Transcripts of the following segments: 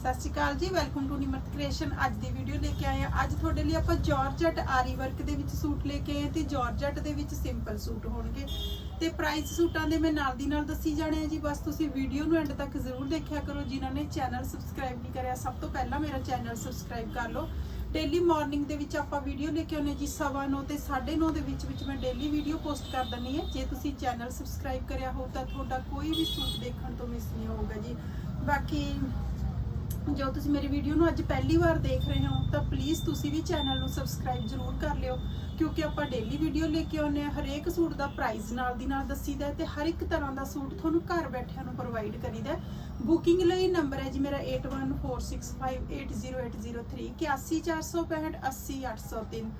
ਸਤਿ ਸ਼੍ਰੀ ਅਕਾਲ ਜੀ welcome to Nimrat creation ਅੱਜ ਦੀ ਵੀਡੀਓ ਲੈ ਕੇ ਆਏ ਆ ਅੱਜ ਤੁਹਾਡੇ ਲਈ ਆਪਾਂ ਜਾਰਜਟ ਆਰੀ ਵਰਕ ਦੇ ਵਿੱਚ ਸੂਟ ਲੈ ਕੇ ਆਏ ਤੇ ਜਾਰਜਟ ਦੇ ਵਿੱਚ ਸਿੰਪਲ ਸੂਟ ਹੋਣਗੇ। ਤੇ ਪ੍ਰਾਈਸ ਸੂਟਾਂ ਦੇ ਮੈਂ ਨਾਲ ਦੀ ਨਾਲ ਦੱਸੀ ਜਾਣੇ ਆ ਜੀ। ਬਸ ਤੁਸੀਂ ਵੀਡੀਓ ਨੂੰ ਐਂਡ ਤੱਕ ਜ਼ਰੂਰ ਦੇਖਿਆ ਕਰੋ। ਜਿਨ੍ਹਾਂ ਨੇ ਚੈਨਲ ਸਬਸਕ੍ਰਾਈਬ ਨਹੀਂ ਕਰਿਆ, ਸਭ ਤੋਂ ਪਹਿਲਾਂ ਮੇਰਾ ਚੈਨਲ ਸਬਸਕ੍ਰਾਈਬ ਕਰ ਲਓ। ਡੇਲੀ ਮਾਰਨਿੰਗ ਦੇ ਵਿੱਚ ਆਪਾਂ ਵੀਡੀਓ ਲੈ ਕੇ ਆਉਂਦੇ ਜੀ, ਸਵਾ ਨੌ ਤੇ 9:30 ਦੇ ਵਿੱਚ ਵਿੱਚ ਮੈਂ ਡੇਲੀ ਵੀਡੀਓ ਪੋਸਟ ਕਰ ਦਿੰਦੀ ਹਾਂ। ਜੇ ਤੁਸੀਂ ਚੈਨਲ ਸਬਸਕ੍ਰਾਈਬ ਕਰਿਆ ਹੋ ਤਾਂ ਤੁਹਾਡਾ ਕੋਈ ਵੀ ਸੂਟ ਦੇਖਣ ਤੋਂ ਮਿਸ ਨਹੀਂ ਹੋਊਗਾ ਜੀ। ਬਾਕੀ ਜੋ ਤੁਸੀਂ ਮੇਰੀ ਵੀਡੀਓ ਨੂੰ ਅੱਜ ਪਹਿਲੀ ਵਾਰ ਦੇਖ ਰਹੇ ਹੋ, ਤਾਂ ਪਲੀਜ਼ ਤੁਸੀਂ ਵੀ ਚੈਨਲ ਨੂੰ ਸਬਸਕ੍ਰਾਈਬ ਜ਼ਰੂਰ ਕਰ ਲਿਓ, ਕਿਉਂਕਿ ਆਪਾਂ ਡੇਲੀ ਵੀਡੀਓ ਲੈ ਕੇ ਆਉਂਦੇ ਆ ਹਰੇਕ ਸੂਟ ਦਾ ਪ੍ਰਾਈਸ ਨਾਲ ਦੀ ਨਾਲ ਦੱਸੀਦਾ ਹੈ ਤੇ ਹਰ ਇੱਕ ਤਰ੍ਹਾਂ ਦਾ ਸੂਟ ਤੁਹਾਨੂੰ ਘਰ ਬੈਠਿਆਂ ਨੂੰ ਪ੍ਰੋਵਾਈਡ ਕਰੀਦਾ ਬੁਕਿੰਗ ਲਈ ਨੰਬਰ ਹੈ ਜੀ ਮੇਰਾ 8146580803 81465 80803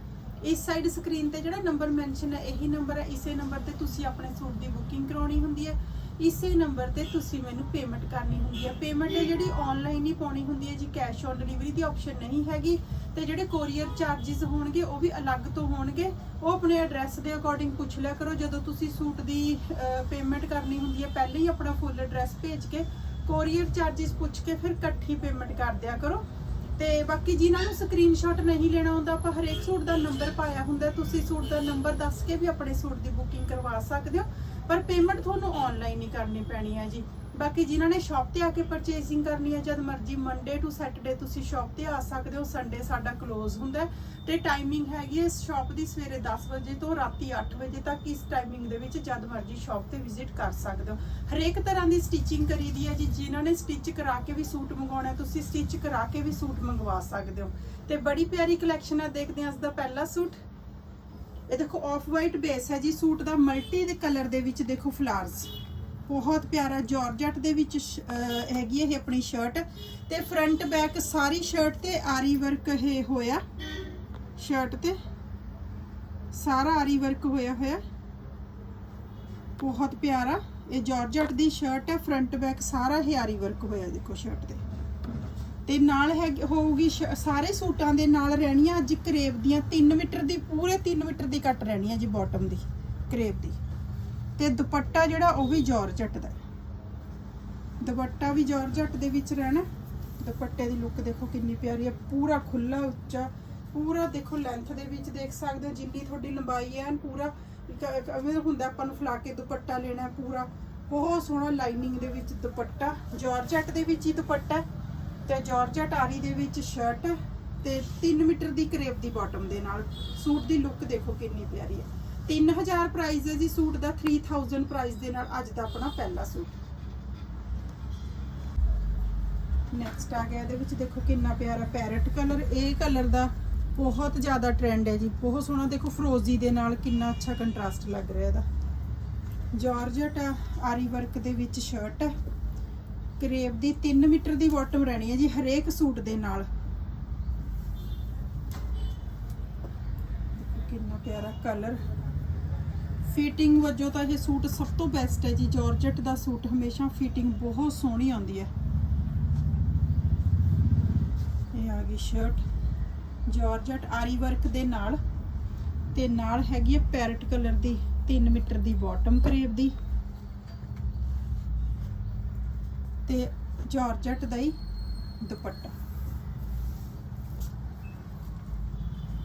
ਇਸ ਸਾਈਡ ਸਕਰੀਨ ਤੇ ਜਿਹੜਾ ਨੰਬਰ ਮੈਂਸ਼ਨ ਹੈ, ਇਹੀ ਨੰਬਰ ਹੈ, ਇਸੇ ਨੰਬਰ ਤੇ ਤੁਸੀਂ ਆਪਣੇ ਸੂਟ ਦੀ ਬੁਕਿੰਗ ਕਰਾਉਣੀ ਹੁੰਦੀ ਹੈ। ਇਸੇ ਨੰਬਰ ਤੇ ਤੁਸੀਂ ਮੈਨੂੰ ਪੇਮੈਂਟ ਕਰਨੀ ਹੁੰਦੀ ਹੈ ਪੇਮੈਂਟ ਹੈ ਜਿਹੜੀ ਆਨਲਾਈਨ ਹੀ ਪਾਉਣੀ ਹੁੰਦੀ ਹੈ ਜੀ ਕੈਸ਼ ਔਨ ਡਿਲੀਵਰੀ ਦੀ ਆਪਸ਼ਨ ਨਹੀਂ ਹੈਗੀ। ਤੇ ਜਿਹੜੇ ਕੋਰੀਅਰ ਚਾਰजेस ਹੋਣਗੇ, ਉਹ ਵੀ ਅਲੱਗ ਤੋਂ ਹੋਣਗੇ। ਉਹ ਆਪਣੇ ਐਡਰੈਸ ਦੇ ਅਕੋਰਡਿੰਗ ਪੁੱਛ ਲਿਆ ਕਰੋ। ਜਦੋਂ ਤੁਸੀਂ ਸੂਟ ਦੀ ਪੇਮੈਂਟ ਕਰਨੀ ਹੁੰਦੀ ਹੈ ਪਹਿਲੇ ਹੀ ਆਪਣਾ ਫੁੱਲ ਐਡਰੈਸ ਭੇਜ ਕੇ ਕੋਰੀਅਰ ਚਾਰजेस ਪੁੱਛ ਕੇ ਫਿਰ ਇਕੱਠੀ ਪੇਮੈਂਟ ਕਰ ਦਿਆ ਕਰੋ। ਤੇ ਬਾਕੀ ਜਿਨ੍ਹਾਂ ਨੂੰ ਸਕਰੀਨਸ਼ਾਟ ਨਹੀਂ ਲੈਣਾ ਹੁੰਦਾ, ਆਪਾਂ ਹਰੇਕ ਸੂਟ ਦਾ ਨੰਬਰ ਪਾਇਆ ਹੁੰਦਾ। ਤੁਸੀਂ ਸੂਟ ਦਾ ਨੰਬਰ ਦੱਸ ਕੇ ਵੀ ਆਪਣੇ ਸੂਟ ਦੀ ਬੁਕਿੰਗ ਕਰਵਾ ਸਕਦੇ ਹੋ। ਪਰ ਪੇਮੈਂਟ ਤੁਹਾਨੂੰ ਆਨਲਾਈਨ ਹੀ ਕਰਨੀ ਪੈਣੀ ਹੈ ਜੀ। ਬਾਕੀ ਜਿਨ੍ਹਾਂ ਨੇ ਸ਼ਾਪ ਤੇ ਆ ਕੇ ਪਰਚੇਸਿੰਗ ਕਰਨੀ ਹੈ ਜਦ ਮਰਜ਼ੀ ਮੰਡੇ ਟੂ ਸੈਟਰਡੇ ਤੁਸੀਂ ਸ਼ਾਪ ਤੇ ਆ ਸਕਦੇ ਹੋ ਸੰਡੇ ਸਾਡਾ ਕਲੋਜ਼ ਹੁੰਦਾ ਹੈ। ਤੇ ਟਾਈਮਿੰਗ ਹੈਗੀ ਹੈ ਇਸ ਸ਼ਾਪ ਦੀ ਸਵੇਰੇ 10 ਵਜੇ ਤੋਂ ਰਾਤੀ 8 ਵਜੇ ਤੱਕ ਇਸ ਟਾਈਮਿੰਗ ਦੇ ਵਿੱਚ ਜਦ ਮਰਜ਼ੀ ਸ਼ਾਪ ਤੇ ਵਿਜ਼ਿਟ ਕਰ ਸਕਦੇ ਹੋ। ਹਰੇਕ ਤਰ੍ਹਾਂ ਦੀ ਸਟਿਚਿੰਗ ਕਰੀ ਦੀ ਹੈ ਜੀ, ਜਿਨ੍ਹਾਂ ਨੇ ਸਟਿਚ ਕਰਾ ਕੇ ਵੀ ਸੂਟ ਮੰਗਵਾਉਣਾ ਤੁਸੀਂ ਸਟਿਚ ਕਰਾ ਕੇ ਵੀ ਸੂਟ ਮੰਗਵਾ ਸਕਦੇ ਹੋ। ਤੇ ਬੜੀ ਪਿਆਰੀ ਕਲੈਕਸ਼ਨ ਹੈ, ਦੇਖਦੇ ਹਾਂ ਅੱਜ ਦਾ ਪਹਿਲਾ ਸੂਟ। ਇਹ ਦੇਖੋ ਆਫ ਵਾਈਟ ਬੇਸ ਹੈ ਜੀ, ਸੂਟ ਦਾ ਮਲਟੀ ਦੇ ਕਲਰ ਦੇ ਵਿੱਚ ਦੇਖੋ ਫਲਾਰਸ ਬਹੁਤ ਪਿਆਰਾ ਜਾਰਜਟ ਦੇ ਵਿੱਚ ਸ਼- ਹੈਗੀ ਹੈ ਇਹ ਆਪਣੀ ਸ਼ਰਟ ਤੇ ਫਰੰਟ ਬੈਕ ਸਾਰੀ ਸ਼ਰਟ ਤੇ ਆਰੀ ਵਰਕ ਇਹ ਹੋਇਆ। ਸ਼ਰਟ ਤੇ ਸਾਰਾ ਆਰੀ ਵਰਕ ਹੋਇਆ ਹੋਇਆ। ਬਹੁਤ ਪਿਆਰਾ। ਇਹ ਜਾਰਜਟ ਦੀ ਸ਼ਰਟ ਹੈ ਫਰੰਟ ਬੈਕ ਸਾਰਾ ਹੀ ਆਰੀ ਵਰਕ ਹੋਇਆ ਦੇਖੋ ਸ਼ਰਟ ਤੇ। ਤੇ ਨਾਲ ਹੈ ਹੋਊਗੀ ਸ਼- ਸਾਰੇ ਸੂਟਾਂ ਦੇ ਨਾਲ ਰਹਿਣੀਆਂ ਅੱਜ ਕਰੇਬ ਦੀਆਂ 3 ਮੀਟਰ ਦੀ, ਪੂਰੇ 3 ਮੀਟਰ ਦੀ ਕੱਟ ਰਹਿਣੀ ਹੈ ਜੀ ਬਾਟਮ ਦੀ ਕਰੇਬ ਦੀ। ਤੇ ਦੁਪੱਟਾ ਜਿਹੜਾ ਉਹ ਵੀ ਜਾਰਜਟ ਦਾ। ਦੁਪੱਟਾ ਵੀ ਜਾਰਜਟ ਦੇ ਵਿੱਚ ਰਹਿਣਾ। ਦੁਪੱਟੇ ਦੀ ਲੁੱਕ ਦੇਖੋ ਕਿੰਨੀ ਪਿਆਰੀ ਹੈ ਪੂਰਾ ਖੁੱਲਾ ਉੱਚਾ, ਪੂਰਾ ਦੇਖੋ ਲੈਂਥ ਦੇ ਵਿੱਚ ਦੇਖ ਸਕਦੇ ਹੋ, ਜਿੰਨੀ ਤੁਹਾਡੀ ਲੰਬਾਈ ਹੈ ਐਨ ਪੂਰਾ ਐਵੇਂ ਹੁੰਦਾ ਆਪਾਂ ਨੂੰ ਫਲਾ ਕੇ ਦੁਪੱਟਾ ਲੈਣਾ ਪੂਰਾ। ਬਹੁਤ ਸੋਹਣਾ ਲਾਈਨਿੰਗ ਦੇ ਵਿੱਚ ਦੁਪੱਟਾ ਜਾਰਜਟ ਦੇ ਵਿੱਚ ਹੀ ਦੁਪੱਟਾ। ਤੇ ਜਾਰਜਟ ਆਰੀ ਦੇ ਵਿੱਚ ਸ਼ਰਟ ਤੇ 3 ਮੀਟਰ ਦੀ ਕਰੇਪ ਦੀ ਬਾਟਮ ਦੇ ਨਾਲ ਸੂਟ ਦੀ ਲੁੱਕ ਦੇਖੋ ਕਿੰਨੀ ਪਿਆਰੀ ਹੈ। 3000 ਪ੍ਰਾਈਸ ਹੈ ਜੀ ਸੂਟ ਦਾ 3000 ਪ੍ਰਾਈਸ ਦੇ ਨਾਲ ਅੱਜ ਦਾ ਆਪਣਾ ਪਹਿਲਾ ਸੂਟ। ਨੈਕਸਟ ਆ ਗਿਆ, ਇਹਦੇ ਵਿੱਚ ਦੇਖੋ ਕਿੰਨਾ ਪਿਆਰਾ ਪੈਰਟ ਕਲਰ ਇਹ ਕਲਰ ਦਾ ਬਹੁਤ ਜ਼ਿਆਦਾ ਟ੍ਰੈਂਡ ਹੈ ਜੀ। ਬਹੁਤ ਸੋਹਣਾ ਦੇਖੋ ਫਰੋਜ਼ੀ ਦੇ ਨਾਲ ਕਿੰਨਾ ਅੱਛਾ ਕੰਟਰਾਸਟ ਲੱਗ ਰਿਹਾ ਇਹਦਾ। ਜਾਰਜਟ ਆਰੀ ਵਰਕ ਦੇ ਵਿੱਚ ਸ਼ਰਟ ਹੈ ਕਰੇਪ ਦੀ 3 ਮੀਟਰ ਦੀ ਬਾਟਮ ਰਹਿਣੀ ਹੈ ਜੀ, ਹਰੇਕ ਸੂਟ ਦੇ ਨਾਲ। ਕਿੰਨਾ ਪਿਆਰਾ ਕਲਰ ਫਿਟਿੰਗ ਵਜੋਂ ਤਾਂ ਇਹ ਸੂਟ ਸਭ ਤੋਂ ਬੈਸਟ ਹੈ ਜੀ ਜਾਰਜਟ ਦਾ ਸੂਟ ਹਮੇਸ਼ਾ ਫਿਟਿੰਗ ਬਹੁਤ ਸੋਹਣੀ ਆਉਂਦੀ ਹੈ। ਇਹ ਆ ਗਈ ਸ਼ਰਟ ਜਾਰਜਟ ਆਰੀ ਵਰਕ ਦੇ ਨਾਲ ਤੇ ਨਾਲ ਹੈਗੀ ਹੈ ਪੈਰਟ ਕਲਰ ਦੀ 3 ਮੀਟਰ ਦੀ ਬਾਟਮ ਕਰੇਬ ਦੀ। ਤੇ ਜਾਰਜਟ ਦਾ ਹੀ ਦੁਪੱਟਾ।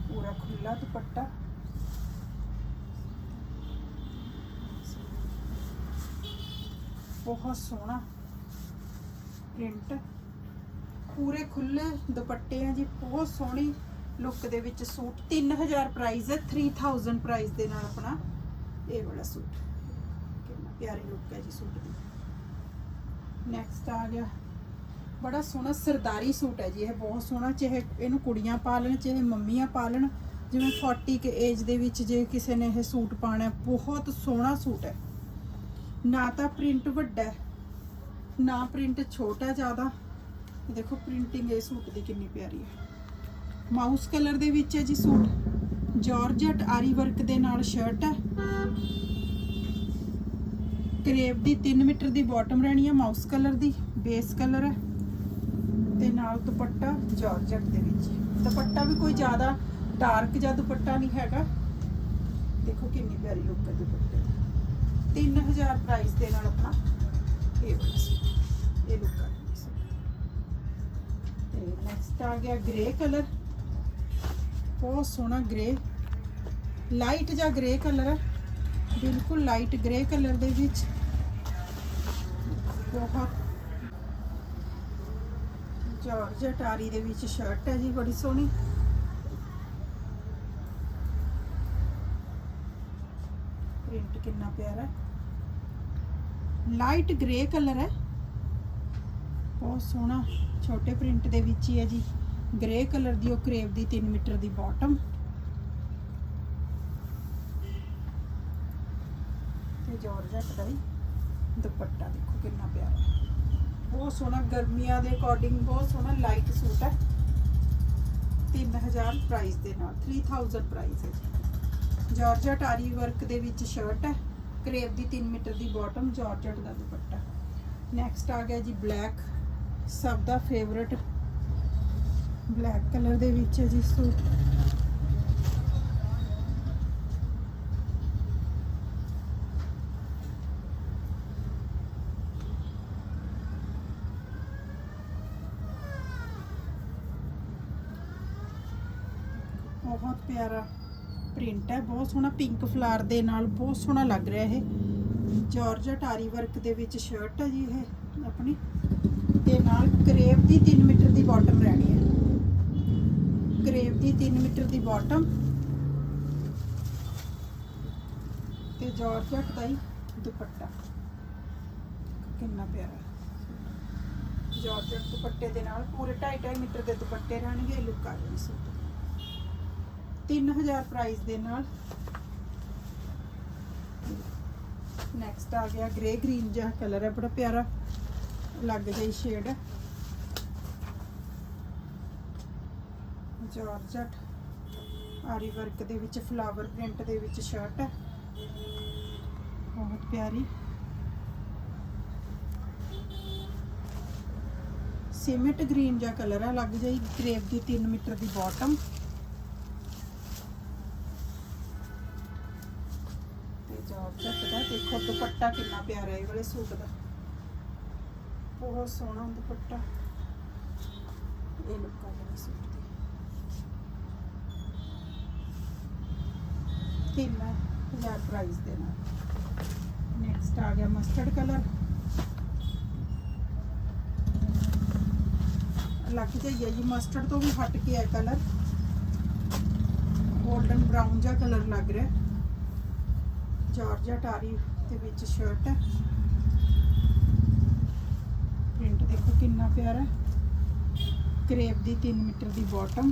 ਪੂਰਾ ਖੁੱਲਾ ਦੁਪੱਟਾ। ਬਹੁਤ ਸੋਹਣਾ ਪ੍ਰਿੰਟ। ਪੂਰੇ ਖੁੱਲੇ ਦੁਪੱਟੇ ਆ ਜੀ, ਬਹੁਤ ਸੋਹਣੀ ਲੁੱਕ ਦੇ ਵਿੱਚ ਸੂਟ। 3000 ਪ੍ਰਾਈਸ ਹੈ 3000 ਪ੍ਰਾਈਸ ਦੇ ਨਾਲ ਆਪਣਾ ਇਹ ਵਾਲਾ ਸੂਟ। ਕਿੰਨਾ ਪਿਆਰੀ ਲੁੱਕ ਹੈ ਜੀ ਸੂਟ ਦੀ। ਨੈਕਸਟ ਆ ਗਿਆ। ਬੜਾ ਸੋਹਣਾ ਸਰਦਾਰੀ ਸੂਟ ਹੈ ਜੀ, ਇਹ ਬਹੁਤ ਸੋਹਣਾ, ਚਾਹੇ ਇਹਨੂੰ ਕੁੜੀਆਂ ਪਾ ਲੈਣ, ਚਾਹੇ ਮੰਮੀਆਂ ਪਾ ਲੈਣ, ਜਿਵੇਂ 40 ਕੇ ਏਜ ਦੇ ਵਿੱਚ ਜੇ ਕਿਸੇ ਨੇ ਇਹ ਸੂਟ ਪਾਣਾ ਬਹੁਤ ਸੋਹਣਾ ਸੂਟ ਹੈ। ਨਾ ਤਾਂ ਪ੍ਰਿੰਟ ਵੱਡਾ ਨਾ ਪ੍ਰਿੰਟ ਛੋਟਾ ਜ਼ਿਆਦਾ। ਦੇਖੋ ਪ੍ਰਿੰਟਿੰਗ ਇਹ ਸੂਟ ਦੀ ਕਿੰਨੀ ਪਿਆਰੀ ਹੈ। ਮਾਊਸ ਕਲਰ ਦੇ ਵਿੱਚ ਹੈ ਜੀ ਸੂਟ। ਜਾਰਜਟ ਆਰੀ ਵਰਕ ਦੇ ਨਾਲ ਸ਼ਰਟ ਹੈ। ਕਰੇਪ ਦੀ 3 ਮੀਟਰ ਦੀ ਬਾਟਮ ਰਹਿਣੀ ਹੈ ਮਾਊਸ ਕਲਰ ਦੀ ਬੇਸ ਕਲਰ ਹੈ ਤੇ ਨਾਲ ਦੁਪੱਟਾ ਜਾਰਜਟ ਦੇ ਵਿੱਚ। ਦੁਪੱਟਾ ਵੀ ਕੋਈ ਜ਼ਿਆਦਾ ਡਾਰਕ ਜਾਂ ਦੁਪੱਟਾ ਨਹੀਂ ਹੈਗਾ। ਦੇਖੋ ਕਿੰਨੀ ਪਿਆਰੀ ਲੁੱਕ ਹੈ ਦੁਪੱਟੇ ਦੀ। 3000 ਪ੍ਰਾਈਸ ਦੇ ਨਾਲ ਆਪਣਾ ਇਹ ਇਹ ਲੁੱਕ ਹੈ ਨੈਕਸਟ ਆ ਗਿਆ ਗ੍ਰੇ ਕਲਰ ਬਹੁਤ ਸੋਹਣਾ ਗ੍ਰੇ ਲਾਈਟ ਜਾਂ ਗ੍ਰੇ ਕਲਰ ਹੈ ਬਿਲਕੁਲ ਲਾਈਟ ਗ੍ਰੇ ਕਲਰ ਦੇ ਵਿੱਚ। ਬਹੁਤ ਜਾਰਜਟ ਆਰੀ ਦੇ ਵਿੱਚ ਸ਼ਰਟ ਹੈ ਜੀ, ਬੜੀ ਸੋਹਣੀ। ਪ੍ਰਿੰਟ ਕਿੰਨਾ ਪਿਆਰਾ ਲਾਈਟ ਗ੍ਰੇ ਕਲਰ ਹੈ। ਬਹੁਤ ਸੋਹਣਾ, ਛੋਟੇ ਪ੍ਰਿੰਟ ਦੇ ਵਿੱਚ ਹੀ ਹੈ ਜੀ। ਗ੍ਰੇ ਕਲਰ ਦੀ ਉਹ ਕਰੇਵ ਦੀ 3 ਮੀਟਰ ਦੀ ਬਾਟਮ ਤੇ ਜਾਰਜਟ ਦਾ ਹੀ ਦੁਪੱਟਾ ਦੇਖੋ ਕਿੰਨਾ ਪਿਆਰਾ। ਬਹੁਤ ਸੋਹਣਾ ਗਰਮੀਆਂ ਦੇ ਅਕੋਰਡਿੰਗ ਬਹੁਤ ਸੋਹਣਾ ਲਾਈਟ ਸੂਟ ਹੈ। 3000 ਪ੍ਰਾਈਸ ਦੇ ਨਾਲ 3000 ਪ੍ਰਾਈਸ ਹੈ ਜੀ। ਜਾਰਜਟ ਆਰੀ ਵਰਕ ਦੇ ਵਿੱਚ ਸ਼ਰਟ ਹੈ। ਕਰੇਵ ਦੀ 3 ਮੀਟਰ ਦੀ ਬਾਟਮ ਜਾਰਜਟ ਦਾ ਦੁਪੱਟਾ। ਨੈਕਸਟ ਆ ਗਿਆ ਜੀ ਬਲੈਕ ਸਭ ਦਾ ਫੇਵਰਟ ਬਲੈਕ ਕਲਰ ਦੇ ਵਿੱਚ ਹੈ ਜੀ ਸੂਟ ਬਹੁਤ ਪਿਆਰਾ ਪ੍ਰਿੰਟ ਹੈ, ਬਹੁਤ ਸੋਹਣਾ ਪਿੰਕ ਫਲਾਰ ਦੇ ਨਾਲ ਬਹੁਤ ਸੋਹਣਾ ਲੱਗ ਰਿਹਾ ਇਹ। ਜਾਰਜਟ ਆਰੀ ਵਰਕ ਦੇ ਵਿੱਚ ਸ਼ਰਟ ਹੈ ਜੀ ਇਹ, ਆਪਣੀ। ਤੇ ਨਾਲ ਕਰੇਵ ਦੀ 3 ਮੀਟਰ ਦੀ ਬਾਟਮ ਰਹਿਣੀ ਹੈ। ਕਰੇਵ ਦੀ 3 ਮੀਟਰ ਦੀ ਬਾਟਮ ਤੇ ਜਾਰਜਟ ਦਾ ਹੀ ਦੁਪੱਟਾ। ਕਿੰਨਾ ਪਿਆਰਾ। ਹੈ। ਜਾਰਜਟ ਦੁਪੱਟੇ ਦੇ ਨਾਲ ਪੂਰੇ 2.5 ਮੀਟਰ ਦੇ ਦੁਪੱਟੇ ਰਹਿਣਗੇ ਲੁੱਕ ਆ ਜਾਣੀ ਸੂਟ। 3000 ਪ੍ਰਾਈਸ ਦੇ ਨਾਲ। ਨੈਕਸਟ ਆ ਗਿਆ ਗ੍ਰੇ ਗ੍ਰੀਨ ਜਿਹਾ ਕਲਰ ਹੈ, ਬੜਾ ਪਿਆਰਾ ਲੱਗ ਜਾਈ ਸ਼ੇਡ ਜਾਰਜਟ ਆਰੀ ਵਰਕ ਦੇ ਵਿੱਚ ਫਲਾਵਰ ਪ੍ਰਿੰਟ ਦੇ ਵਿੱਚ ਸ਼ਰਟ ਹੈ। ਬਹੁਤ ਪਿਆਰੀ। ਸਿਮਟ ਗ੍ਰੀਨ ਜਿਹਾ ਕਲਰ ਹੈ, ਲੱਗ ਜਾਈ ਕਰੇਪ ਦੀ 3 ਮੀਟਰ ਦੀ ਬਾਟਮ ਤੇ ਜਾਰਜਟ ਦੇਖੋ ਦੁਪੱਟਾ ਕਿੰਨਾ ਪਿਆਰਾ ਹੈ ਵਾਲੇ ਸੂਟ ਦਾ। ਬਹੁਤ ਸੋਹਣਾ ਦੁਪੱਟਾ। ਇਹ ਲੁੱਕ ਆ ਗਿਆ ਸੂਟ ਦੀ ਤਿੰਨ ਹਜ਼ਾਰ ਪ੍ਰਾਈਸ ਦੇ ਨਾਲ। ਨੈਕਸਟ ਆ ਗਿਆ ਮਸਟਰਡ ਕਲਰ ਲੱਗ ਜਾਈਏ ਜੀ ਮਸਟਰਡ ਤੋਂ ਵੀ ਹਟ ਕੇ ਹੈ ਕਲਰ ਗੋਲਡਨ ਬ੍ਰਾਊਨ ਜਿਹਾ ਕਲਰ ਲੱਗ ਰਿਹਾ। ਜਾਰਜਟ ਆਰੀ ਦੇ ਵਿੱਚ ਸ਼ਰਟ ਹੈ। ਪ੍ਰਿੰਟ ਦੇਖੋ ਕਿੰਨਾ ਪਿਆਰਾ ਹੈ। ਕਰੇਪ ਦੀ 3 ਮੀਟਰ ਦੀ ਬਾਟਮ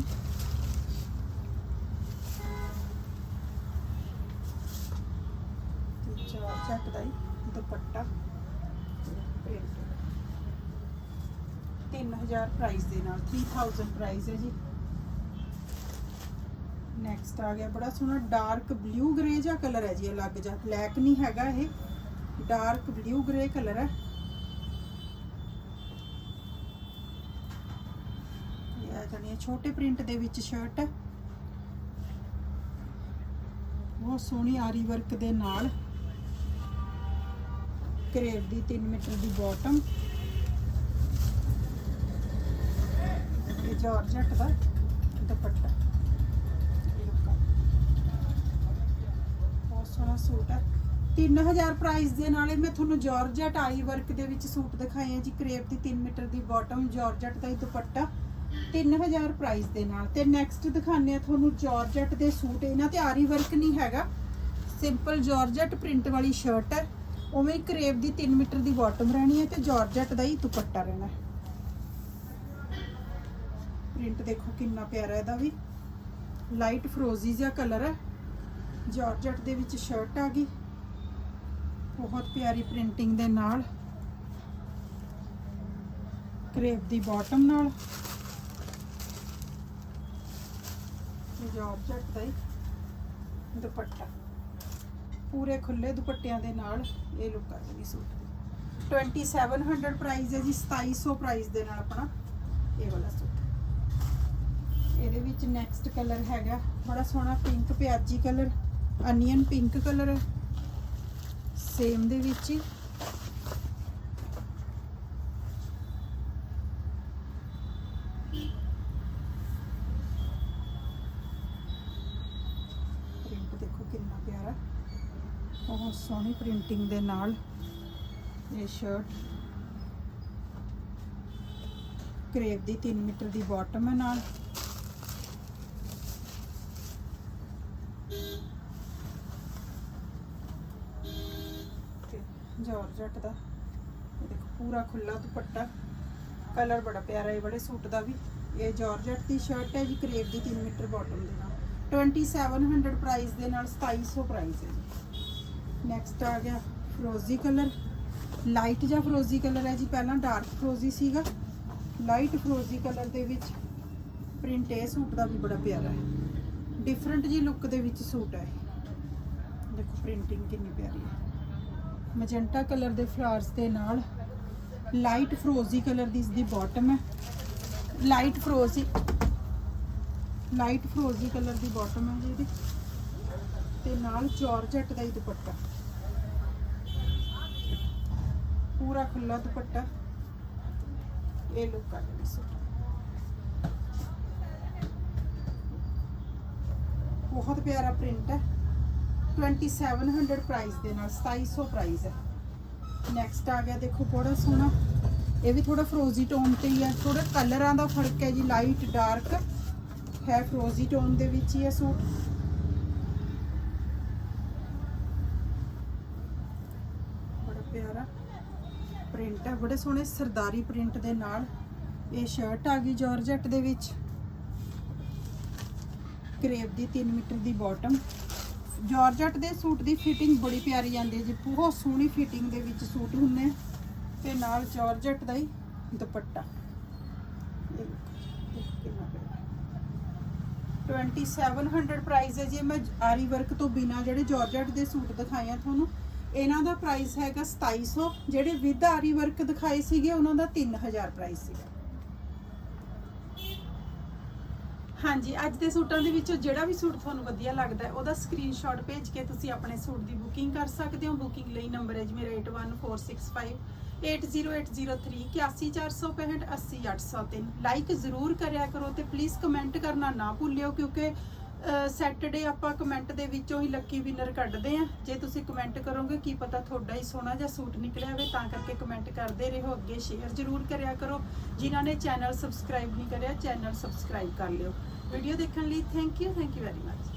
ਤੇ ਜਾਰਜਟ ਦਾ ਹੀ ਦੁਪੱਟਾ। ਪ੍ਰਿੰਟ 3000 ਪ੍ਰਾਈਸ ਦੇ ਨਾਲ 3000 ਪ੍ਰਾਈਸ ਹੈ ਜੀ। ਨੈਕਸਟ ਆ ਗਿਆ, ਬੜਾ ਸੋਹਣਾ ਡਾਰਕ ਬਲੂ ਗ੍ਰੇ ਜਿਹਾ ਕਲਰ ਹੈ ਜੀ ਅਲੱਗ ਜਿਹਾ। ਬਲੈਕ ਨਹੀਂ ਹੈਗਾ ਇਹ। ਡਾਰਕ ਬਲੂ ਗ੍ਰੇ ਕਲਰ ਹੈ। ਇਹ ਆ ਛੋਟੇ ਪ੍ਰਿੰਟ ਦੇ ਵਿੱਚ ਸ਼ਰਟ ਹੈ ਬਹੁਤ ਸੋਹਣੀ ਆਰੀ ਵਰਕ ਦੇ ਨਾਲ। ਕਰੇਵ ਦੀ 3 ਮੀਟਰ ਦੀ ਬਾਟਮ ਇਹ ਜਾਰਜਟ ਦਾ ਦੁਪੱਟਾ ਇਹ look ਆ। ਬਹੁਤ ਸੂਟ ਹੈ 3000 ਪ੍ਰਾਈਸ ਦੇ ਨਾਲੇ ਮੈਂ ਤੁਹਾਨੂੰ ਜਾਰਜਟ ਆਈ ਵਰਕ ਦੇ ਵਿੱਚ ਸੂਟ ਦਿਖਾਏ ਆ ਜੀ, ਕਰੇਪ ਦੀ 3 ਮੀਟਰ ਦੀ ਬਾਟਮ ਜਾਰਜਟ ਦਾ ਹੀ ਦੁਪੱਟਾ। 3000 ਪ੍ਰਾਈਸ ਦੇ ਨਾਲ। ਤੇ ਨੈਕਸਟ ਦਿਖਾਣੇ ਆ ਤੁਹਾਨੂੰ ਜਾਰਜਟ ਦੇ ਸੂਟ। ਇਹਨਾਂ ਤੇ ਆਰੀ ਵਰਕ ਨਹੀਂ ਹੈਗਾ। ਸਿੰਪਲ ਜਾਰਜਟ ਪ੍ਰਿੰਟ ਵਾਲੀ ਸ਼ਰਟ ਹੈ। ਉਵੇਂ ਹੀ ਦੀ 3 ਮੀਟਰ ਦੀ ਬਾਟਮ ਰਹਿਣੀ ਹੈ ਤੇ ਜਾਰਜਟ ਦਾ ਹੀ ਦੁਪੱਟਾ ਰਹਿਣਾ ਪ੍ਰਿੰਟ ਦੇਖੋ ਕਿੰਨਾ ਪਿਆਰਾ ਇਹਦਾ ਵੀ। ਲਾਈਟ ਫਰੋਜ਼ੀ ਜਿਹਾ ਕਲਰ ਹੈ। ਜਾਰਜਟ ਦੇ ਵਿੱਚ ਸ਼ਰਟ ਆ ਗਈ। ਬਹੁਤ ਪਿਆਰੀ ਪ੍ਰਿੰਟਿੰਗ ਦੇ ਨਾਲ। ਕਰੇਪ ਦੀ ਬਾਟਮ ਨਾਲ। ਤੇ ਜਾਰਜਟ ਦਾ ਹੀ ਦੁਪੱਟਾ। ਪੂਰੇ ਖੁੱਲੇ ਦੁਪੱਟਿਆਂ ਦੇ ਨਾਲ ਇਹ ਲੁੱਕ ਆ ਜਾਣੀ ਸੂਟ ਦੀ। 2700 ਪ੍ਰਾਈਸ ਹੈ ਜੀ 2700 ਪ੍ਰਾਈਸ ਦੇ ਨਾਲ ਆਪਣਾ ਇਹ ਵਾਲਾ ਸੂਟ ਇਹਦੇ ਵਿੱਚ ਨੈਕਸਟ ਕਲਰ ਹੈਗਾ, ਬੜਾ ਸੋਹਣਾ ਪਿੰਕ ਪਿਆਜੀ ਕਲਰ ਅਨੀਅਨ ਪਿੰਕ ਕਲਰ ਹੈ। ਸੇਮ ਦੇ ਵਿੱਚ ਹੀ। ਪ੍ਰਿੰਟ ਦੇਖੋ ਕਿੰਨਾ ਪਿਆਰਾ ਬਹੁਤ ਸੋਹਣੀ ਪ੍ਰਿੰਟਿੰਗ ਦੇ ਨਾਲ ਇਹ ਸ਼ਰਟ ਕਰੇਪ ਦੀ 3 ਮੀਟਰ ਦੀ ਬਾਟਮ ਹੈ ਨਾਲ। ਜਾਰਜਟ ਦਾ ਇਹ ਦੇਖੋ ਪੂਰਾ ਖੁੱਲਾ ਦੁਪੱਟਾ। ਕਲਰ ਬੜਾ ਪਿਆਰਾ ਹੈ, ਬੜੇ ਸੂਟ ਦਾ ਵੀ। ਇਹ ਜਾਰਜਟ ਦੀ ਸ਼ਰਟ ਹੈ ਜੀ, ਕਰੇਪ ਦੀ 3 ਮੀਟਰ ਬਾਟਮ ਦੇ ਨਾਲ। 2700 ਪ੍ਰਾਈਸ ਦੇ ਨਾਲ 2700 ਪ੍ਰਾਈਸ ਹੈ ਜੀ। ਨੈਕਸਟ ਆ ਗਿਆ ਫਰੋਜ਼ੀ ਕਲਰ ਲਾਈਟ ਜਾਂ ਫਰੋਜ਼ੀ ਕਲਰ ਹੈ ਜੀ, ਪਹਿਲਾਂ ਡਾਰਕ ਫਰੋਜ਼ੀ ਸੀਗਾ। ਲਾਈਟ ਫਰੋਜ਼ੀ ਕਲਰ ਦੇ ਵਿੱਚ ਪ੍ਰਿੰਟ ਇਹ ਸੂਟ ਦਾ ਵੀ ਬੜਾ ਪਿਆਰਾ ਹੈ। ਡਿਫਰੈਂਟ ਜੀ ਲੁੱਕ ਦੇ ਵਿੱਚ ਸੂਟ ਹੈ ਦੇਖੋ ਪ੍ਰਿੰਟਿੰਗ ਕਿੰਨੀ ਪਿਆਰੀ ਹੈ। ਮੈਜੈਂਟਾ ਕਲਰ ਦੇ ਫਲਾਵਰਸ ਦੇ ਨਾਲ ਲਾਈਟ ਫਰੋਜ਼ੀ ਕਲਰ ਦੀ ਇਸ ਦੀ ਬਾਟਮ ਹੈ। ਲਾਈਟ ਫਰੋਜ਼ੀ ਲਾਈਟ ਫਰੋਜ਼ੀ ਕਲਰ ਦੀ ਬਾਟਮ ਹੈ ਜੀ ਇਹਦੀ। ਤੇ ਨਾਲ ਜਾਰਜਟ ਦਾ ਹੀ ਦੁਪੱਟਾ। ਪੂਰਾ ਖੁੱਲਾ ਦੁਪੱਟਾ। ਇਹ ਲੁੱਕ ਆ ਜੀ ਸੂਟ। ਬਹੁਤ ਪਿਆਰਾ ਪ੍ਰਿੰਟ ਹੈ। 2700 ਪ੍ਰਾਈਸ ਦੇ ਨਾਲ 2700 ਪ੍ਰਾਈਸ ਹੈ। ਨੈਕਸਟ ਆ ਗਿਆ ਦੇਖੋ, ਬੜਾ ਸੋਹਣਾ। ਇਹ ਵੀ ਥੋੜਾ ਫਰੋਜ਼ੀ ਟੋਨ ਤੇ ਹੀ ਹੈ। ਥੋੜਾ ਕਲਰਾਂ ਦਾ ਫ਼ਰਕ ਹੈ ਜੀ ਲਾਈਟ ਡਾਰਕ ਹੈ ਫਰੋਜ਼ੀ ਟੋਨ ਦੇ ਵਿੱਚ ਹੀ ਹੈ ਸੂਟ। ਬੜਾ ਪਿਆਰਾ ਪ੍ਰਿੰਟ ਹੈ। ਬੜੇ ਸੋਹਣੇ ਸਰਦਾਰੀ ਪ੍ਰਿੰਟ ਦੇ ਨਾਲ। ਇਹ ਸ਼ਰਟ ਆ ਗਈ ਜਾਰਜਟ ਦੇ ਵਿੱਚ। ਕਰੇਪ ਦੀ 3 ਮੀਟਰ ਦੀ ਬਾਟਮ ਜਾਰਜਟ ਦੇ ਸੂਟ ਦੀ ਫਿਟਿੰਗ ਬੜੀ ਪਿਆਰੀ ਜਾਂਦੀ ਹੈ ਜੀ। ਬਹੁਤ ਸੋਹਣੀ ਫਿਟਿੰਗ ਦੇ ਵਿੱਚ ਸੂਟ ਹੁੰਦੇ ਆ। ਤੇ ਨਾਲ ਜਾਰਜਟ ਦਾ ਹੀ ਦੁਪੱਟਾ। ਇਹ ਦੇਖੋ, ਦੇਖੋ ਕਿੰਨਾ 2700 ਪ੍ਰਾਈਸ ਹੈ ਜੀ। ਮੈਂ ਆਰੀ ਵਰਕ ਤੋਂ ਬਿਨਾ ਜਿਹੜੇ ਜਾਰਜਟ ਦੇ ਸੂਟ ਦਿਖਾਏ ਤੁਹਾਨੂੰ ਇਹਨਾਂ ਦਾ ਪ੍ਰਾਈਸ ਹੈਗਾ 2700 ਜਿਹੜੇ ਵਿਦ ਆਰੀ ਵਰਕ ਦਿਖਾਏ ਸੀਗੇ ਉਹਨਾਂ ਦਾ 3000 ਪ੍ਰਾਈਸ ਸੀਗਾ। ਹਾਂਜੀ, ਅੱਜ ਦੇ ਸੂਟਾਂ ਦੇ ਵਿੱਚੋਂ ਜਿਹੜਾ ਵੀ ਸੂਟ ਤੁਹਾਨੂੰ ਵਧੀਆ ਲੱਗਦਾ ਹੈ, ਉਹਦਾ ਸਕਰੀਨਸ਼ਾਟ ਭੇਜ ਕੇ ਤੁਸੀਂ ਆਪਣੇ ਸੂਟ ਦੀ ਬੁਕਿੰਗ ਕਰ ਸਕਦੇ ਹੋ। ਬੁਕਿੰਗ ਲਈ ਨੰਬਰ ਹੈ ਜੀ ਮੇਰਾ 8146580803 81465 80803 ਲਾਈਕ ਜ਼ਰੂਰ ਕਰਿਆ ਕਰੋ ਤੇ ਪਲੀਜ਼ ਕਮੈਂਟ ਕਰਨਾ ਨਾ ਭੁੱਲਿਓ ਕਿਉਂਕਿ ਸੈਟਰਡੇ ਆਪਾਂ ਕਮੈਂਟ ਦੇ ਵਿੱਚੋਂ ਹੀ ਲੱਕੀ ਵਿਨਰ ਕੱਢਦੇ ਆ ਜੇ ਤੁਸੀਂ ਕਮੈਂਟ ਕਰੋਗੇ, ਕੀ ਪਤਾ ਤੁਹਾਡਾ ਹੀ ਸੋਹਣਾ ਜਿਹਾ ਸੂਟ ਨਿਕਲਿਆ ਹੋਵੇ, ਤਾਂ ਕਰਕੇ ਕਮੈਂਟ ਕਰਦੇ ਰਹੋ, ਅੱਗੇ ਸ਼ੇਅਰ ਜ਼ਰੂਰ ਕਰਿਆ ਕਰੋ। ਜਿਨ੍ਹਾਂ ਨੇ ਚੈਨਲ ਸਬਸਕ੍ਰਾਈਬ ਨਹੀਂ ਕਰਿਆ ਚੈਨਲ ਸਬਸਕ੍ਰਾਈਬ ਕਰ ਲਿਓ। ਵੀਡੀਓ ਦੇਖਣ ਲਈ thank you thank you very much